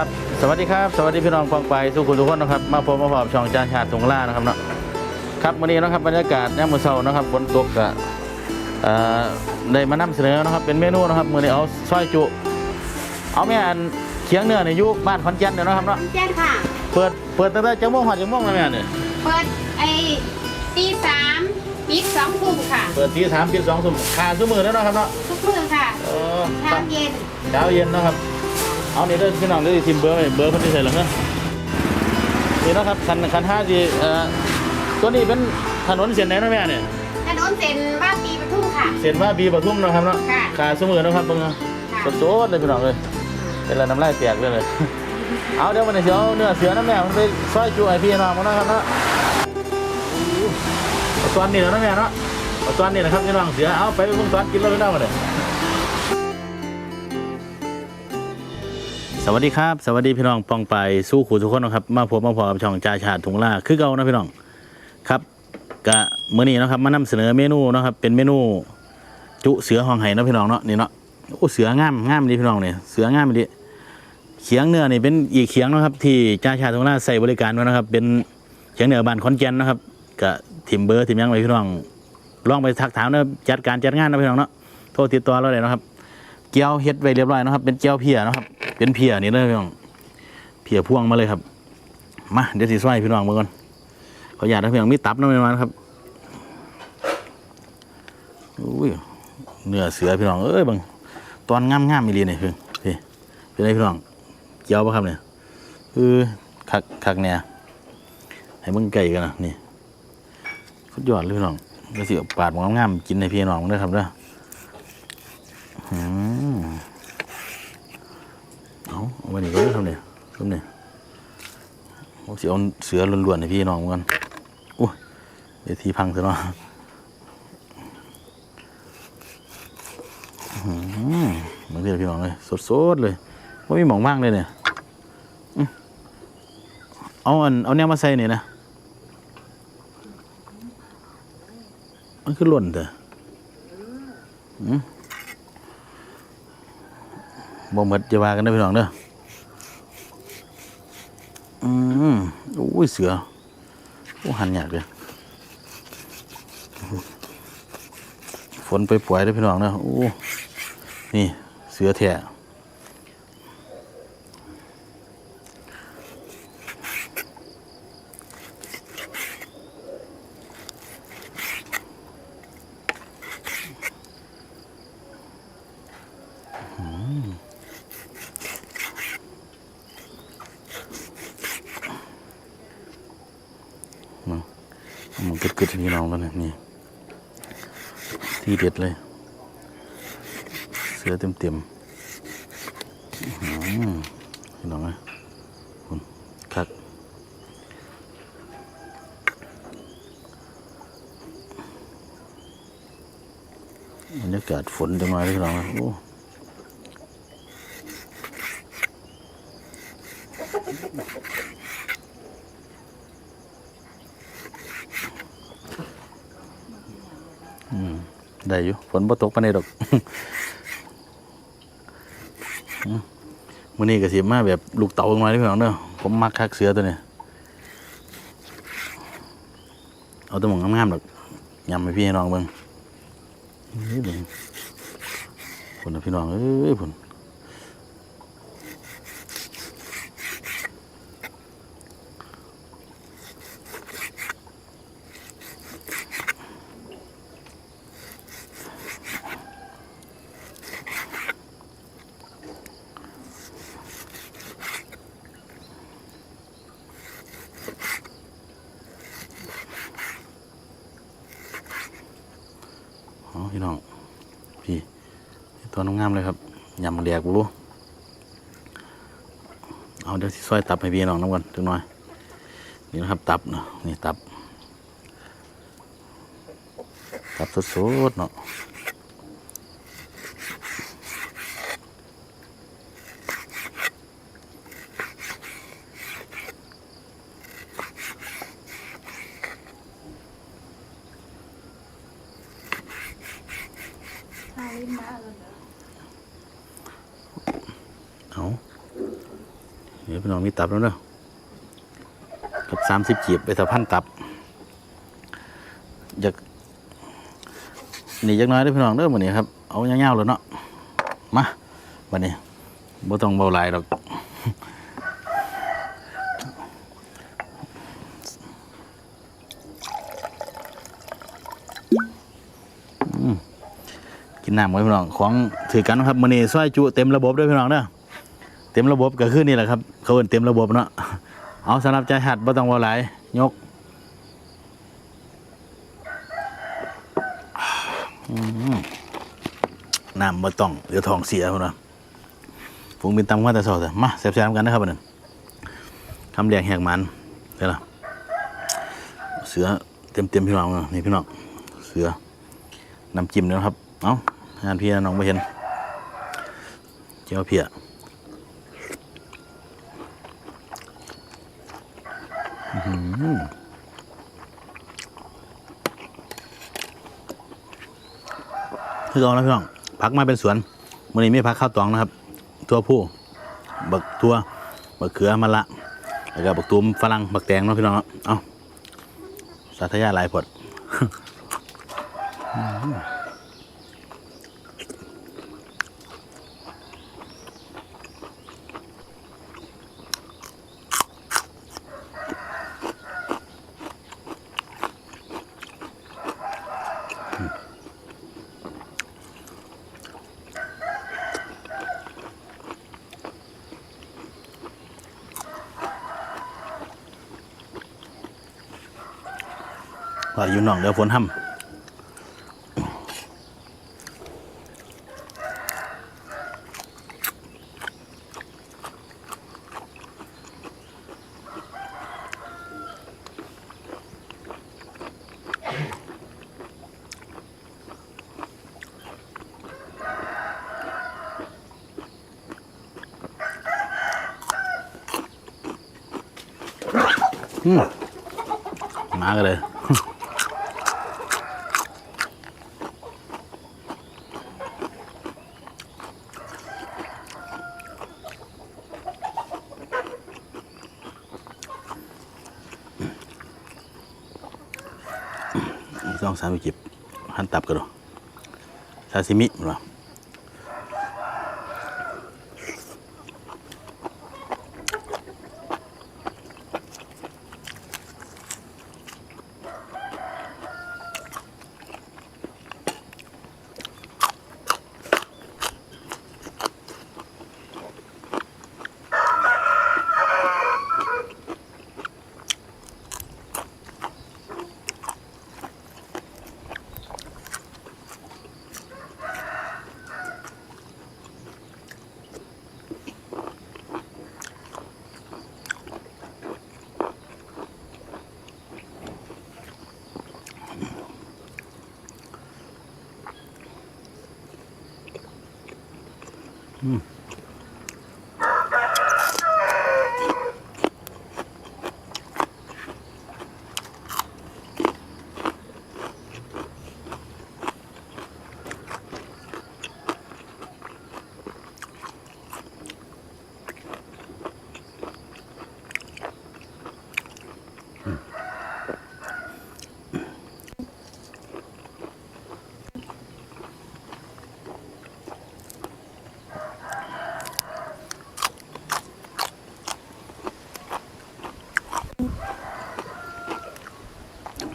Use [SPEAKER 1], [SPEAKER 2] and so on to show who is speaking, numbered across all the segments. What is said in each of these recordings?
[SPEAKER 1] ครับสวัสดีครับสวัสดีพี่น้องฟังไปสุขุมทุกคนนะครับมาพบมาพบช่องจานชาติสงล่านะครับเนาะครับวันนี้นะครับบรรยากาศยามมื้อเช้านะครับฝนตกกะเอ่อได้มานำเสนอนะครับเป็นเมนูนะครับมื้อนี้เอาซอยจุ เอาแม่อันเคียงเนื้อในยุบ้านขอนแก่นเดี๋ยวนะครับเนาะ
[SPEAKER 2] แจ้งค่ะ
[SPEAKER 1] เปิดเปิดตั้งแต่จังโมงหอดจังโมงแล้วแม่เนี่ย
[SPEAKER 2] เปิดไอ้ตีสามปิดสองทุ่มค่ะ
[SPEAKER 1] เปิดที่สามปิดสองทุ่มขาดทุกมือแล้วเนาะครับเนาะ
[SPEAKER 2] ทุกมื้อค่ะ
[SPEAKER 1] เออ
[SPEAKER 2] เช้าเย็น
[SPEAKER 1] เช้าเย็นเนาะครับ เอานี่เด้อพี่น้องเด้อทิมเบอร์ไว้เบอร์เพิ่นที่ใส่หลังเนาะนี่เนาะครับคันคันห้าจีเอ่อตัวนี้เป็นถนนเส้นไหนเนาะแม่เนี่ย
[SPEAKER 2] ถนนเส้นบ้านปีปทุมค่ะ
[SPEAKER 1] เส้นว่าบีปทุมเนาะครับเนาะ
[SPEAKER 2] ค่ะ
[SPEAKER 1] ขาดทุกมือเนาะครับเบิ่งเนาะ
[SPEAKER 2] ค่ะ
[SPEAKER 1] สดๆเลยพี่น้องเลยเป็นละน้ำลายแตกเลยเลยเอาเดี๋ยววันนี้เดี๋ยวเนื้อเสือน้ำแม่มันไปซอยจูไอพี่น้องมันนะครับเนาะเอาตอนนี้แล้วนะแม่เนาะเอาตอนนี้นะครับพี่น้องเสือเอาไปเพิ่งตอนกินแล้วพี่น้องมาเลย สวัสดีครับสวัสดีพี่น้องปองไปสู้ขู่ทุกคนนะครับมาพบมาพอกับช่องจ่าชาติถุงล่าคือเก่านะพี่น้องครับกะมื้อนี้นะครับมานำเสนอเมนูนะครับเป็นเมนู จุเสือห้องไห้นะพี่น้องเนาะนี่เนาะโอ้เสืองามงามดีพี่น้องเนี่ยเสืองามดีเขียงเนื้อนี่เป็นอีกเขียงนะครับ ที่จ้าชาติตรงหน้าใส่บริการไว้นะครับ เป็นเขียงเนื้อบ้านขอนแก่นนะครับก็ทิมเบอร์ทิมยังไว้พี่น้องลองไปทักถามนะจัดการจัดงานนะพี่น้องเนาะโทรติดต่อเราเลยนะครับ เกี๊ยวเฮ็ดไว้เรียบร้อยนะครับ เป็นเกี๊ยวเพียนะครับ เป็นเพียนี่เลยพี่น้องเพียพ่วงมาเลยครับ มาเดี๋ยวสิซอยพี่น้องมาก่อนขออนุญาตนะพี่น้องมีตับนะพี่น้องครับอุ้ยเนื้อเสือพี่น้องเอ้ยบางตอนงามงามมีเรียนี่เพิ่งพี่เป็นไงพี่น้องเกี่ยวปะครับเนี่ยคือคักคักเนี่ยให้มึงไก่กันนะนี่สุดยอดเลยพี่น้องก็สิเอาปาดงามๆกินให้พี่น้องด้วยครับเด้ออืม เอาเอาไปนี่ก็ได้ครับเนี่ยครับเนี่ยผมสิเอาเสือล้วนๆให้พี่น้องเหมือนกันอุ้ยเดี๋ยวทีพังซะเนาะเหมือนที่พี่น้องเลยสดๆเลยว่ามีหมองว่างเลยเนี่ยเอาอันเอาแนวมาใส่เนี่ยนะมันคือหล่นเถอะบ่หมดจะว่ากันนะพี่น้องเด้อมโอ้ยเสือโอ้หันยากเลยฝนไปป่วยได้พี่น้องนะอโอ้นี่เสือแท้อืมมาเอามัน กึดๆพี่น้องแล้วเนี่ยนี่ที่เด็ดเลย เสือเต็มเต็มๆอื้อหือพี่น้องนะคุณคักบรรยากาศฝนจะมาเลยพี่น้องนะโอ้ ได้อยู่ฝนบ่ตกปานใดดอกมื้อนี้ก็สิมาแบบลูกเต๋าลงมาเด้อพี่น้องเด้อผมมักคักเสือตัวนี้เอาแตัวหมองงามๆดอกยำให้พี่ให้น้องเบิ่งนี่เบิ่งพุ่นน่ะพี่น้องเอ้ยพุ่น วน้องงามเลยครับยำแดกบ่รู้เอาเดี๋ยวสิซอยตับให้พี่น้องน้ำกันจักหน่อยนี่นะครับตับเนาะนี่ตับตับสดๆเนาะ เองมีตับแล้วเนาะกับสามสิบจีบไปสะพันตับอยากนี่จักน้อยเด้พี่น้องเด้อวันนี้ครับ เอาเงาวๆเลยเนาะมาวันนี้บ่ต้องเบาหลายดอกกินน้ำไว้พี่น้องของถือกันนะครับมื้อนี้ซอยจุเต็มระบบด้วยพี่น้องเด้อ เต็มระบบก็คือนี่แหละครับเขาเอินเต็มระบบเนาะเอาสำหรับใจหัดบ่ต้องเบาหลายยกน้ำมาต้องเดี๋ยวทองเสียพุ่นนะฝูงบินตำว่าแต่สอดมาแซ่บๆกันนะครับอันนั้นทำแดงแหกมันเดี๋ยวละเสือเต็มๆพี่น้องอะนี่พี่น้องเสือน้ำจิ้มเนี่ยนะครับ เอ้างานพี่น้องไม่เห็นเจ้าเพียอื้อหือ คือเอาแล้วพี่น้องพักมาเป็นสวนมื่อนี้ไม่พักข้าวตองนะครับตัวผู้บักตัวบักเขือมะละแล้วก็บักตูมฝรั่งบักแตงเนาะพี่น้องเนาะเอาสาธยายลายผด ว่าอยู่หนองเดี๋ยวฝนห้ำมมากันเลย สามวิจิบหันตับกันดูซาซิมิหรอ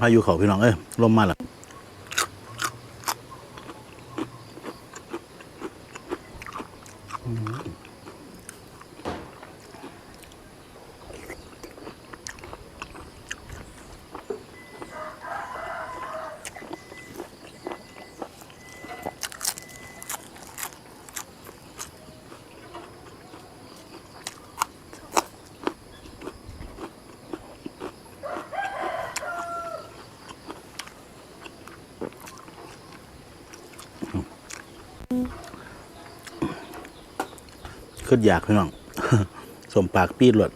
[SPEAKER 1] พายุเขาพี่น้องเอ้ยลมมาแล้ว ขึ้นอยากพี่น้องสมปากปีดหลด